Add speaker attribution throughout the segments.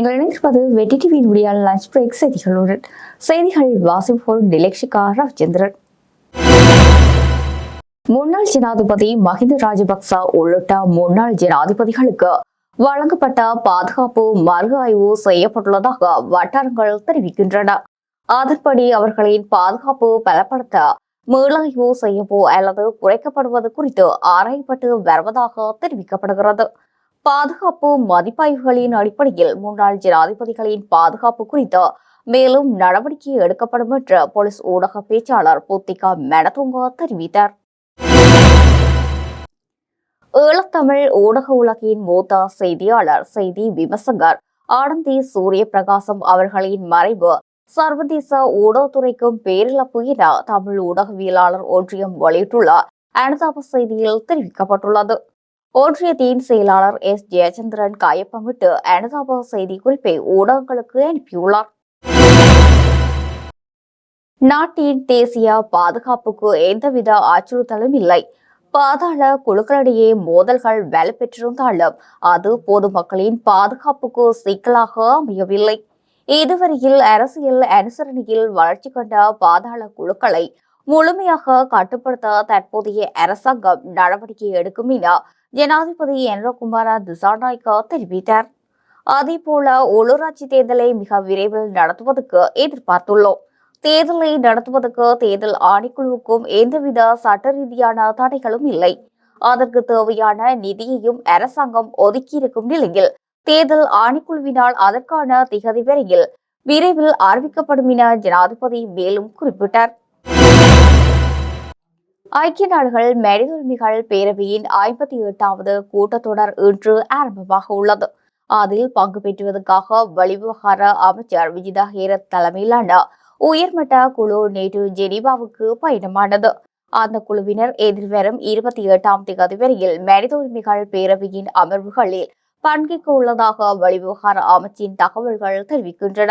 Speaker 1: நீங்கள் இணைந்திருப்பது வெட்டி டிவியினுடைய லஞ்ச் பிரேக் செய்திகளுடன். செய்திகள் வாசிப்போர் டிலக்ஷிகா ரவிச்சந்திரன் முன்னாள் ஜனாதிபதி மஹிந்த ராஜபக்ச உள்ளிட்ட முன்னாள் ஜனாதிபதிகளுக்கு வழங்கப்பட்ட பாதுகாப்பு மறு ஆய்வு செய்யப்பட்டுள்ளதாக வட்டாரங்கள் தெரிவிக்கின்றன. அதன்படி அவர்களின் பாதுகாப்பு பலப்படுத்த மீளாய்வு செய்யவோ அல்லது குறைக்கப்படுவது குறித்து ஆராயப்பட்டு வருவதாக தெரிவிக்கப்படுகிறது. பாதுகாப்பு மதிப்பாய்வுகளின் அடிப்படையில் முன்னாள் ஜனாதிபதிகளின் பாதுகாப்பு குறித்து மேலும் நடவடிக்கை எடுக்கப்படும் என்று போலீஸ் ஊடக பேச்சாளர் புத்திகா மெனதுங்கா தெரிவித்தார். ஈழத்தமிழ் ஊடக உலகின் மூத்த செய்தியாளர் செய்தி விமர்சகர் ஆனந்தி சூரிய பிரகாசம் அவர்களின் மறைவு சர்வதேச ஊடகத்துறைக்கும் பேரிழப்பு என தமிழ் ஊடகவியலாளர் ஒன்றியம் வெளியிட்டுள்ள அனுதாப செய்தியில் தெரிவிக்கப்பட்டுள்ளது. ஒன்றியத்தின் செயலாளர் எஸ். ஜெயச்சந்திரன் காயப்பமிட்டு அனுதாப செய்தி குறிப்பை ஊடகங்களுக்கு அனுப்பியுள்ளார். நாட்டின் தேசிய பாதுகாப்புக்கு எந்தவித அச்சுறுத்தலும் இல்லை. பாதாள குழுக்களிடையே மோதல்கள் வலுப்பெற்றிருந்தாலும் அது பொதுமக்களின் பாதுகாப்புக்கு சிக்கலாக அமையவில்லை. இதுவரையில் அரசியல் அனுசரணையில் வளர்ச்சி கண்ட பாதாள குழுக்களை முழுமையாக கட்டுப்படுத்த தற்போதைய அரசாங்கம் நடவடிக்கை எடுக்கும் என ஜனாதிபதி என்ரகுமார திசாநாய்கா தெரிவித்தார். அதேபோல உள்ளூராட்சி தேர்தலை மிக விரைவில் நடத்துவதற்கு எதிர்பார்த்துள்ளோம். தேர்தலை நடத்துவதற்கு தேர்தல் ஆணைக்குழுவுக்கும் எந்தவித சட்ட ரீதியான தடைகளும் இல்லை. அதற்கு தேவையான நிதியையும் அரசாங்கம் ஒதுக்கியிருக்கும் நிலையில் தேர்தல் ஆணைக்குழுவினால் அதற்கான திகதி வரையில் விரைவில் அறிவிக்கப்படும் என ஜனாதிபதி மேலும் குறிப்பிட்டார். ஐக்கிய நாடுகள் மனித உரிமைகள் பேரவையின் ஐம்பத்தி எட்டாவது கூட்டத்தொடர் இன்று ஆரம்பமாக உள்ளது. அதில் பங்கு பெற்றுவதற்காக வெளிவிவகார அமைச்சர் விஜிதா ஹேரத் தலைமையிலான உயர்மட்ட குழு நேற்று ஜெனீவாவுக்கு பயணமானது. அந்த குழுவினர் எதிர்வரும் இருபத்தி எட்டாம் தேதி வரையில் மனித உரிமைகள் பேரவையின் அமர்வுகளில் பங்கேற்க உள்ளதாக வெளிவிவகார அமைச்சின் தகவல்கள் தெரிவிக்கின்றன.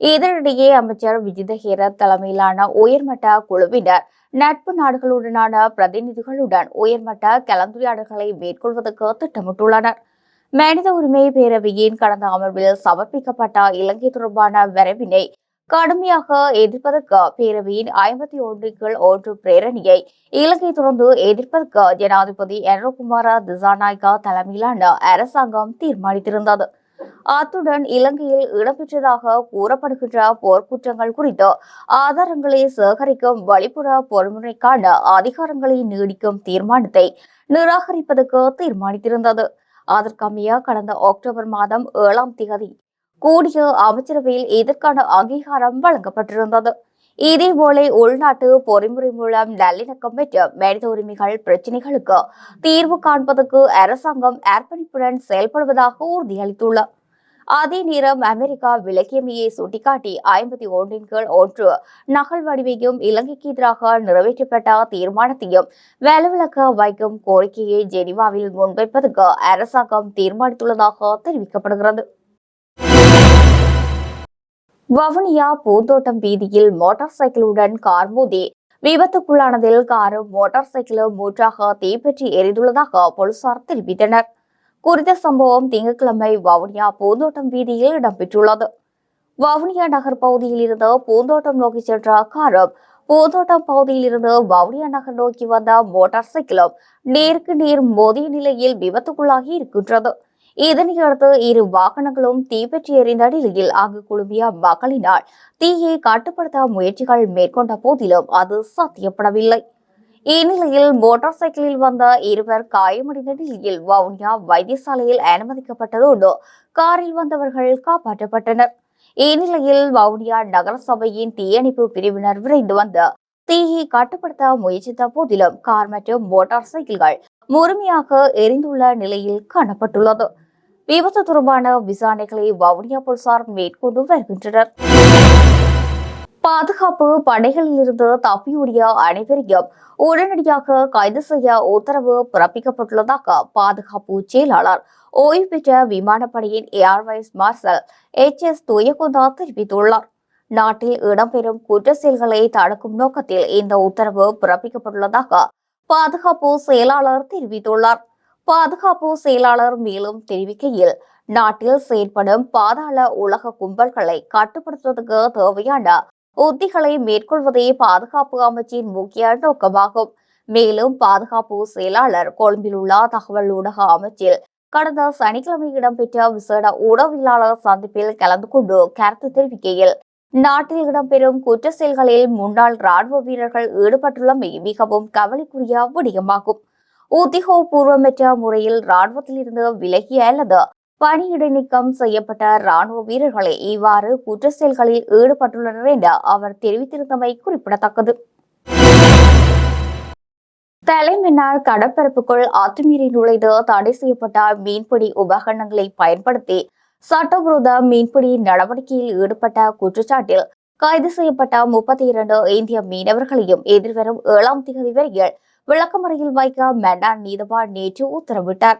Speaker 1: இதனிடையே அமைச்சர் விஜித ஹேரத் தலைமையிலான உயர்மட்ட குழுவினர் நட்பு நாடுகளுடனான பிரதிநிதிகளுடன் உயர்மட்ட கலந்துரையாடல்களை மேற்கொள்வதற்கு திட்டமிட்டுள்ளனர். மனித உரிமை பேரவையின் கடந்த அமர்வில் சமர்ப்பிக்கப்பட்ட இலங்கை தொடர்பான வரைவினை கடுமையாக எதிர்ப்பதற்கு பேரவையின் ஐம்பத்தி ஒன்றுக்குள் ஒன்று பிரேரணியை இலங்கை தொடர்ந்து எதிர்ப்பதற்கு ஜனாதிபதி என்ரோகுமார திசாநாயக்கா தலைமையிலான அரசாங்கம் தீர்மானித்திருந்தது. அத்துடன் இலங்கையில் இடம்பெற்றதாக கூறப்படுகின்ற போர்க்குற்றங்கள் குறித்து ஆதாரங்களை சேகரிக்கும் வழிபுற பொறுமுறைக்கான அதிகாரங்களை நீடிக்கும் தீர்மானத்தை நிராகரிப்பதற்கு தீர்மானித்திருந்தது. அதற்கமைய கடந்த அக்டோபர் மாதம் ஏழாம் தேதி கூடிய அமைச்சரவையில் இதற்கான அங்கீகாரம் வழங்கப்பட்டிருந்தது. இதேபோல உள்நாட்டு பொறிமுறை மூலம் நல்லிணக்கம் பெற்ற மனித உரிமைகள் பிரச்சினைகளுக்கு தீர்வு காண்பதற்கு அரசாங்கம் அர்ப்பணிப்புடன் செயல்படுவதாக உறுதியளித்துள்ளார் அதே நேரம் அமெரிக்கா விலக்கியமையை சுட்டிக்காட்டி ஐம்பத்தி ஒன்றின் கீழ் ஒன்று நகல் வடிவையும் இலங்கைக்கு எதிராக நிறைவேற்றப்பட்ட தீர்மானத்தையும் வலுவிளக்க வைக்கும் கோரிக்கையை ஜெனீவாவில் முன்வைப்பதற்கு அரசாங்கம் தீர்மானித்துள்ளதாக தெரிவிக்கப்படுகிறது. வவுனியா பூந்தோட்டம் வீதியில் மோட்டார் சைக்கிளுடன் கார் மோதி விபத்துக்குள்ளானதில் காரும் மோட்டார் சைக்கிளும் மூற்றாக தீப்பற்றி எரிந்துள்ளதாக போலீசார் தெரிவித்தனர். குறித்த சம்பவம் திங்கட்கிழமை வவுனியா பூந்தோட்டம் வீதியில் இடம்பெற்றுள்ளது. வவுனியா நகர் பகுதியில் இருந்து பூந்தோட்டம் நோக்கி சென்ற காரும் பூந்தோட்டம் பகுதியில் இருந்து வவுனியா நகர் நோக்கி வந்த மோட்டார் சைக்கிளும் நேருக்கு நேர் மோதிய நிலையில் விபத்துக்குள்ளாகி இருக்கின்றது. இதனையடுத்து இரு வாகனங்களும் தீப்பற்றி எறிந்த நிலையில் அங்கு குழுமிய மக்களினால் தீயை கட்டுப்படுத்த முயற்சிகள் மேற்கொண்ட போதிலும் அது சாத்தியப்படவில்லை. இந்நிலையில் மோட்டார் சைக்கிளில் வந்த இருவர் காயமடைந்த நிலையில் வவுனியா வைத்தியசாலையில் அனுமதிக்கப்பட்டதோடு காரில் வந்தவர்கள் காப்பாற்றப்பட்டனர் இந்நிலையில் வவுனியா நகரசபையின் தீயணைப்பு பிரிவினர் விரைந்து வந்து தீயை கட்டுப்படுத்த முயற்சித்த போதிலும் கார் மற்றும் மோட்டார் சைக்கிள்கள் முழுமையாக எரிந்துள்ள நிலையில் காணப்பட்டுள்ளது விபத்து தொடர்பான விசாரணைகளை வவுனியா போலீசார் மேற்கொண்டு வருகின்றனர் பாதுகாப்பு படைகளிலிருந்து தப்பியோடிய அனைவரையும் உடனடியாக கைது செய்ய உத்தரவு பிறப்பிக்கப்பட்டுள்ளதாக பாதுகாப்பு செயலாளர் ஓய்வு பெற்ற விமானப்படையின் air vice marshal H S Thuyacontha தெரிவித்துள்ளார். நாட்டில் இடம்பெறும் குற்ற செயல்களை தடுக்கும் நோக்கத்தில் இந்த உத்தரவு பிறப்பிக்கப்பட்டுள்ளதாக பாதுகாப்பு செயலாளர் தெரிவித்துள்ளார். பாதுகாப்பு செயலாளர் மேலும் தெரிவிக்கையில் நாட்டில் செயற்படும் பாதாள உலக கும்பல்களை கட்டுப்படுத்துவதற்கு தேவையான உத்திகளை மேற்கொள்வதே பாதுகாப்பு அமைச்சின் முக்கிய நோக்கமாகும். மேலும் பாதுகாப்பு செயலாளர் கொழும்பில் உள்ள தகவல் ஊடக அமைச்சில் கடந்த சனிக்கிழமை இடம்பெற்ற விசேட ஊடகவியலாளர் சந்திப்பில் கலந்து கொண்டு கருத்து தெரிவிக்கையில் நாட்டில் இடம்பெறும் குற்ற செயல்களில் முன்னாள் ராணுவ வீரர்கள் ஈடுபட்டுள்ளமை மிகவும் கவலைக்குரிய விடயமாகும். உத்தியோகபூர்வமற்ற முறையில் ராணுவத்திலிருந்து விலகிய அல்லது பணியிட நீக்கம் செய்யப்பட்ட ராணுவ வீரர்களே இவ்வாறு குற்ற செயல்களில் ஈடுபட்டுள்ளனர் என்று அவர் தெரிவித்திருந்தமை குறிப்பிடத்தக்கது. தலைமன்னார் கடற்பரப்புக்குள் அத்துமீறி நுழைந்து தடை செய்யப்பட்ட மீன்பிடி உபகரணங்களை பயன்படுத்தி சட்டவிரோத மீன்பிடி நடவடிக்கையில் ஈடுபட்ட குற்றச்சாட்டில் கைது செய்யப்பட்ட முப்பத்தி இரண்டு இந்திய மீனவர்களையும் எதிர்வரும் ஏழாம் தேதி வரையில் விளக்கமறையில் வைக்க மன்னார் நீதவான் நேற்று உத்தரவிட்டார்.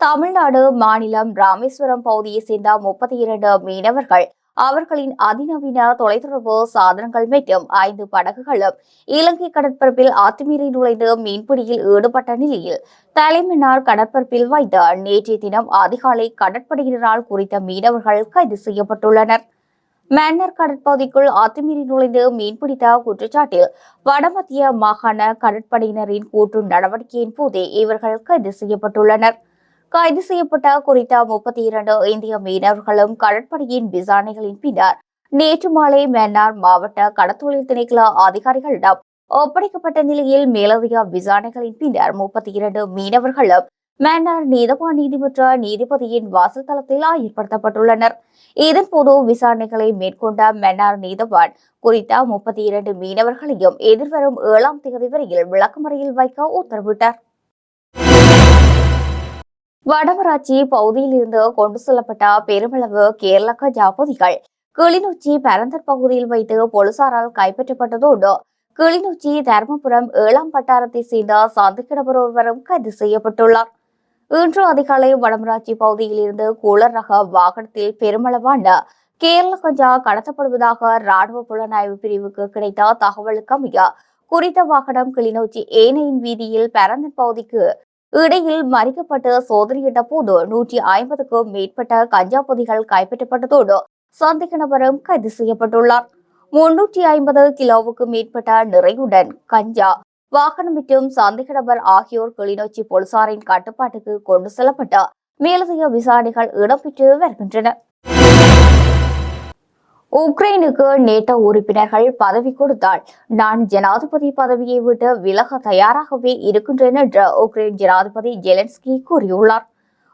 Speaker 1: தமிழ்நாடு மாநிலம் ராமேஸ்வரம் பகுதியைச் சேர்ந்த முப்பத்தி இரண்டு மீனவர்கள் அவர்களின் அதிநவீன தொலைத்தொடர்பு சாதனங்கள் மற்றும் ஐந்து படகுகளும் இலங்கை கடற்பரப்பில் அத்துமீறி நுழைந்து மீன்பிடியில் ஈடுபட்ட நிலையில் தலைமன்னார் கடற்பரப்பில் வைத்த நேற்றைய தினம் அதிகாலை கடற்படையினரால் குறித்த மீனவர்கள் கைது செய்யப்பட்டுள்ளனர். மன்னர் கடற்பகுதிக்குள் அத்துமீறி நுழைந்து மீன்பிடித்த குற்றச்சாட்டில் வடமத்திய மாகாண கடற்படையினரின் கூட்டு நடவடிக்கையின் போதே இவர்கள் கைது செய்யப்பட்டுள்ளனர். கைது செய்யப்பட்ட குறித்த முப்பத்தி இரண்டு இந்திய மீனவர்களும் கடற்படையின் விசாரணைகளின் பின்னர் நேற்று மாலை மன்னார் மாவட்ட கடத்தொழில் திணைக்கள அதிகாரிகளிடம் ஒப்படைக்கப்பட்ட நிலையில் மேலதிக விசாரணைகளின் பின்னர் முப்பத்தி இரண்டு மீனவர்களும் மன்னார் நீதவான் நீதிமன்ற நீதிபதியின் வாசல் தளத்தில் ஆயர்படுத்தப்பட்டுள்ளனர் இதன்போது விசாரணைகளை மேற்கொண்ட மன்னார் நீதவான் குறித்த முப்பத்தி இரண்டு மீனவர்களையும் எதிர்வரும் ஏழாம் தேதி வரையில் விளக்கமறையில் வைக்க உத்தரவிட்டார். வடமராட்சி பகுதியில் இருந்து கொண்டு செல்லப்பட்ட பெருமளவு கேரள கஜா பொதிகள் கிளிநொச்சி பரந்தர் பகுதியில் வைத்து போலீசாரால் கைப்பற்றப்பட்டதோடு கிளிநொச்சி தர்மபுரம் ஏழாம் பட்டாரத்தை சேர்ந்த சந்தேகநபர் ஒருவரும் கைது செய்யப்பட்டுள்ளார். இன்று அதிகாலை வடமராட்சி பகுதியில் இருந்து கூலர் ரக வாகனத்தில் பெருமளவான கேரள கஞ்சா கடத்தப்படுவதாக ராணுவ புலனாய்வு பிரிவுக்கு கிடைத்த தகவலுக்கு அமைய குறித்த வாகனம் கிளிநொச்சி ஏனையின் வீதியில் பரந்தன் பகுதிக்கு இடையில் மறிக்கப்பட்டு சோதனையிட்ட போது நூற்றி ஐம்பதுக்கும் மேற்பட்ட கஞ்சா பொதிகள் கைப்பற்றப்பட்டதோடு சந்தேக நபரும் கைது செய்யப்பட்டுள்ளார். முன்னூற்றி ஐம்பது கிலோவுக்கு மேற்பட்ட நிறையுடன் கஞ்சா வாகனம் மற்றும் சந்தேக நபர் ஆகியோர் கிளிநொச்சி போலீசாரின் கட்டுப்பாட்டுக்கு கொண்டு செல்லப்பட்ட மேலதிக விசாரணைகள் இடம்பெற்று வருகின்றன. உக்ரைனுக்கு நேட்டோ உறுப்பினர்கள் பதவி கொடுத்தால் நான் ஜனாதிபதி பதவியை விட்டு விலக தயாராகவே இருக்கின்றேன் என்று உக்ரைன் ஜனாதிபதி ஜெலன்ஸ்கி கூறியுள்ளார்.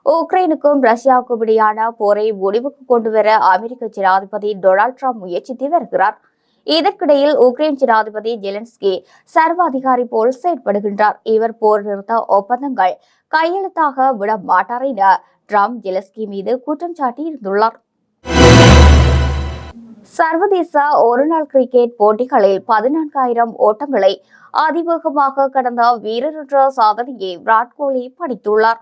Speaker 1: உக்ரைனுக்கும் ரஷ்யாவுக்கும் இடையான போரை முடிவுக்கு கொண்டுவர அமெரிக்க ஜனாதிபதி டொனால்ட் ட்ரம்ப் முயற்சித்து வருகிறார். இதற்கிடையில் உக்ரைன் ஜனாதிபதி ஜெலன்ஸ்கி சர்வாதிகாரி போல் செயற்படுகின்றார். இவர் போர் நிறுத்த ஒப்பந்தங்கள் கையெழுத்தாக விட மாட்டார் என ட்ரம்ப் ஜெலன்ஸ்கி மீது குற்றம் சாட்டியிருந்துள்ளார். சர்வதேச ஒருநாள் கிரிக்கெட் போட்டிகளில் பதினான்காயிரம் ஓட்டங்களை அதிவேகமாக கடந்த வீரர் என்ற சாதனையை விராட் கோலி படித்துள்ளார்.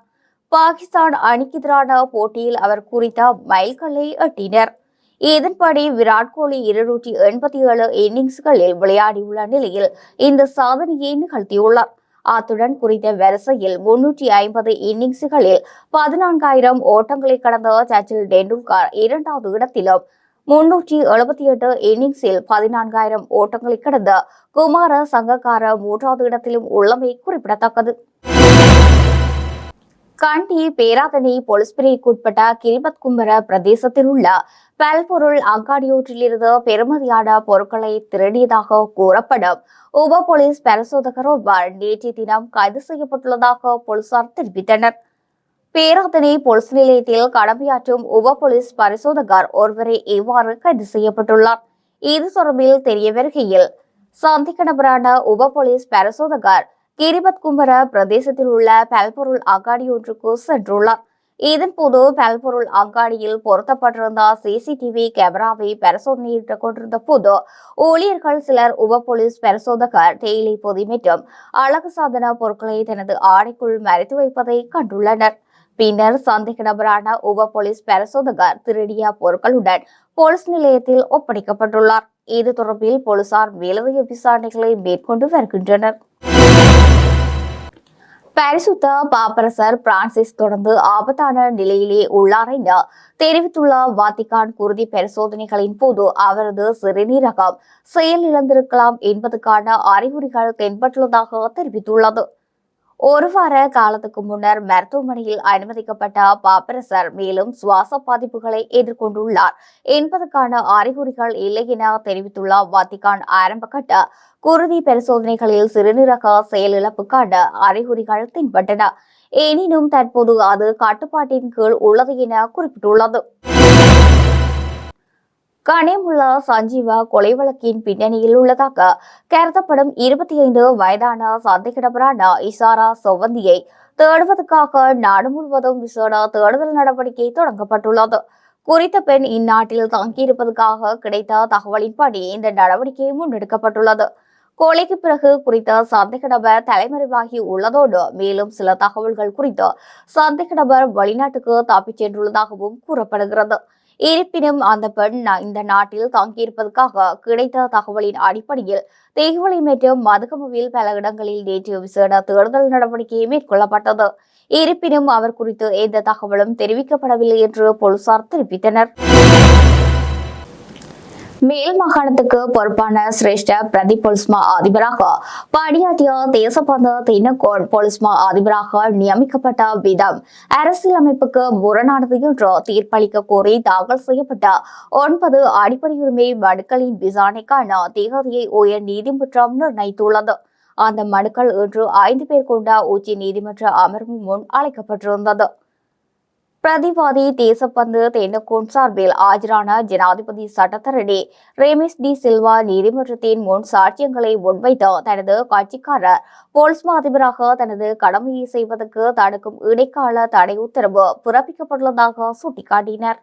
Speaker 1: பாகிஸ்தான் அணிக்கு எதிரான போட்டியில் அவர் குறித்த மைல்கல்லை எட்டினர். இதன்படி விராட் கோலி இருநூற்றி எண்பத்தி ஏழு இன்னிங்ஸ்களில் விளையாடியுள்ள நிலையில் இந்த சாதனையை நிகழ்த்தியுள்ளார். அத்துடன் குறித்த வரிசையில் முன்னூற்றி ஐம்பது இன்னிங்ஸ்களில் பதினான்காயிரம் ஓட்டங்களை கடந்த சச்சில் டெண்டுல்கர் இரண்டாவது இடத்திலும் முன்னூற்றி எழுபத்தி எட்டு இன்னிங்ஸில் பதினான்காயிரம் ஓட்டங்களை கடந்த குமார சங்கக்கார மூன்றாவது இடத்திலும் உள்ளமை குறிப்பிடத்தக்கது. கண்டி பேராதனை போலீஸ் பிரிவுக்குட்பட்ட கிரிபத் கும்பர பிரதேசத்தில் உள்ள பல்பொருள் அங்காடியூற்றிலிருந்து பெருமதியான பொருட்களை திருடியதாக கூறப்படும் உப போலீஸ் பரிசோதகர் ஒருவர் நேற்றைய தினம் கைது செய்யப்பட்டுள்ளதாக போலீசார் தெரிவித்தனர். பேராதனை போலீஸ் நிலையத்தில் கடமையாற்றும் உப போலீஸ் பரிசோதகர் ஒருவரை இவ்வாறு கைது செய்யப்பட்டுள்ளார். இது தொடர்பில் தெரிய வருகையில் சந்திக்க நபரான உப போலீஸ் பரிசோதகர் கிரிபத் கும்பர பிரதேசத்தில் உள்ள பல்பொருள் அங்காடி ஒன்றுக்கு சென்றுள்ளார். இதன்போது பல்பொருள் அங்காடியில் பொருத்தப்பட்டிருந்த சிசிடிவி கேமராவை பரிசோதனையிட்டுக் கொண்டிருந்த போது ஊழியர்கள் சிலர் உப போலீஸ் பரிசோதகர் தேயிலை பொதி மற்றும் அழகு சாதன பொருட்களை தனது ஆடைக்குள் மறைத்து வைப்பதை கண்டுள்ளனர். பின்னர் சந்தேக நபரான உப போலீஸ் பரிசோதகர் திருடிய பொருட்களுடன் போலீஸ் நிலையத்தில் ஒப்படைக்கப்பட்டுள்ளார். இது தொடர்பில் போலீசார் மேலதிக விசாரணைகளை மேற்கொண்டு வருகின்றனர். பரிசுத்த பாப்பரசர் பிரான்சிஸ் தொடர்ந்து ஆபத்தான நிலையிலே உள்ளார் என தெரிவித்துள்ள வாத்திகான் குருதி பரிசோதனைகளின் போது அவரது சிறுநீரகம் செயலிழந்திருக்கலாம் என்பதற்கான அறிகுறிகள் தென்பட்டுள்ளதாக தெரிவித்துள்ளது. ஒரு வார காலத்துக்கு முன்னர் மருத்துவமனையில் அனுமதிக்கப்பட்ட பாப்பரசர் மேலும் சுவாச பாதிப்புகளை எதிர்கொண்டுள்ளார். என்பதற்கான அறிகுறிகள் இல்லை என தெரிவித்துள்ள வாத்திகான் ஆரம்பகட்ட குருதி பரிசோதனைகளில் சிறுநீரக செயலிழப்புக்கான அறிகுறிகள் தென்பட்டன. எனினும் தற்போது அது கட்டுப்பாட்டின் கீழ் உள்ளது என குறிப்பிட்டுள்ளது. கனிமுல்லா சஞ்சீவா கொலை வழக்கின் பின்னணியில் உள்ளதாக கருதப்படும் இருபத்தி ஐந்து வயதான சந்தேக நபரான இசாரா சொவந்தியை தேடுவதற்காக நாடு முழுவதும் விசேட தேடுதல் நடவடிக்கை தொடங்கப்பட்டுள்ளது. குறித்த பெண் இந்நாட்டில் தங்கியிருப்பதற்காக கிடைத்த தகவலின்படி இந்த நடவடிக்கை முன்னெடுக்கப்பட்டுள்ளது. கொலைக்கு பிறகு குறித்த சந்தேக நபர் தலைமறைவாகி உள்ளதோடு மேலும் சில தகவல்கள் குறித்து சந்தேக நபர் வெளிநாட்டுக்கு தப்பிச் சென்றுள்ளதாகவும் கூறப்படுகிறது. இருப்பினும் அந்த பெண் இந்த நாட்டில் தங்கியிருப்பதற்காக கிடைத்த தகவலின் அடிப்படையில் தேகுவளை மற்றும் மதுகமுவில் பல இடங்களில் நேற்று விசேட தேடுதல் நடவடிக்கை மேற்கொள்ளப்பட்டது. இருப்பினும் அவர் குறித்து எந்த தகவலும் தெரிவிக்கப்படவில்லை என்று போலீசார் தெரிவித்தனர். மேல் மாகாணத்துக்கு பொறுப்பான சிரேஷ்ட பிரதி பொலிஸ்மா அதிபராக படியாட்டிய தேசபந்த தினகோன் பொலிஸ்மா அதிபராக நியமிக்கப்பட்ட விதம். அரசியலமைப்புக்கு முரணானது என்று தீர்ப்பளிக்க கோரி தாக்கல் செய்யப்பட்ட ஒன்பது அடிப்படை உரிமை மனுக்களின் விசாரணைக்கான தேதியை உயர் நீதிமன்றம் நிர்ணயித்துள்ளது. அந்த மனுக்கள் இன்று ஐந்து பேர் கொண்ட உச்ச நீதிமன்ற அமர்வு முன் அழைக்கப்பட்டிருந்தது. பிரதிவாதி தேசப்பந்து தென்னக்கோன் சார்பில் ஆஜரான ஜனாதிபதி சட்டத்தரணி ரேமிஸ் டி சில்வா நீதிமன்றத்தின் முன் சாட்சியங்களை முன்வைத்து தனது கட்சிக்காரர் போல்ஸ்மா அதிபராக தனது கடமையை செய்வதற்கு தடுக்கும் இடைக்கால தடை உத்தரவு பிறப்பிக்கப்பட்டுள்ளதாக சுட்டிக்காட்டினர்.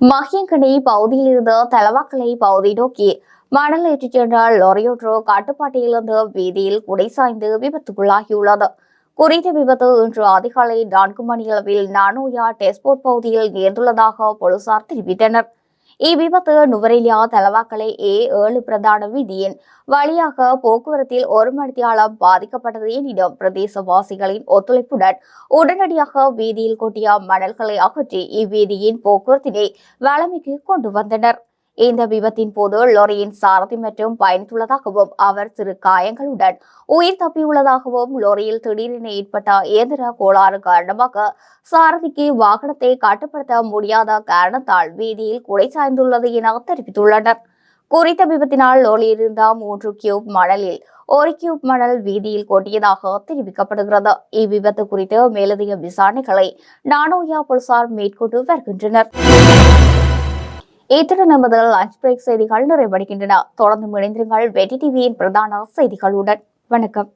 Speaker 1: மகியங்கனி பகுதியிலிருந்து தலவாக்கலை பகுதி நோக்கி மணல் ஏற்றிச் சென்ற லொரியொன்று கட்டுப்பாட்டிலிருந்து வீதியில் குடை சாய்ந்து விபத்துக்குள்ளாகியுள்ளது. குறித்த விபத்து இன்று அதிகாலை நான்கு மணியளவில் நானோயா டெஸ்போர்ட் பகுதியில் நேர்ந்துள்ளதாக போலீசார் தெரிவித்தனர். இவ்விபத்து நுவரெலியா தலவாக்கலை ஏ ஏழு பிரதான வீதியின் வழியாக போக்குவரத்தில் ஒரு மணித்தியாலம் பாதிக்கப்பட்டது எனினும் பிரதேசவாசிகளின் ஒத்துழைப்புடன் உடனடியாக வீதியில் கொட்டிய மணல்களை அகற்றி இவ்வீதியின் போக்குவரத்தினை வளமைக்கு கொண்டு வந்தனர். இந்த விபத்தின் போது லொரியின் சாரதி மற்றும் பயணித்துள்ளதாகவும் அவர் சிறு காயங்களுடன் உயிர் தப்பியுள்ளதாகவும் லொரியில் திடீரென ஏற்பட்ட இயந்திர கோளாறு காரணமாக சாரதிக்கு வாகனத்தை கட்டுப்படுத்த முடியாத காரணத்தால் வீதியில் குடை சாய்ந்துள்ளது என தெரிவித்துள்ளனர். குறித்த விபத்தினால் லோரியில் இருந்த மூன்று கியூப் மணலில் ஒரு கியூப் மணல் வீதியில் கொட்டியதாக தெரிவிக்கப்படுகிறது. இவ்விபத்து குறித்து மேலதிக விசாரணைகளை நானோயா போலீசார் மேற்கொண்டு வருகின்றனர். இத்துடன் நமது லஞ்ச் பிரேக் செய்திகள் நிறைவடைகின்றன. தொடர்ந்து இணைந்திருங்கள் வெற்றி டிவியின் பிரதான செய்திகளுடன். வணக்கம்.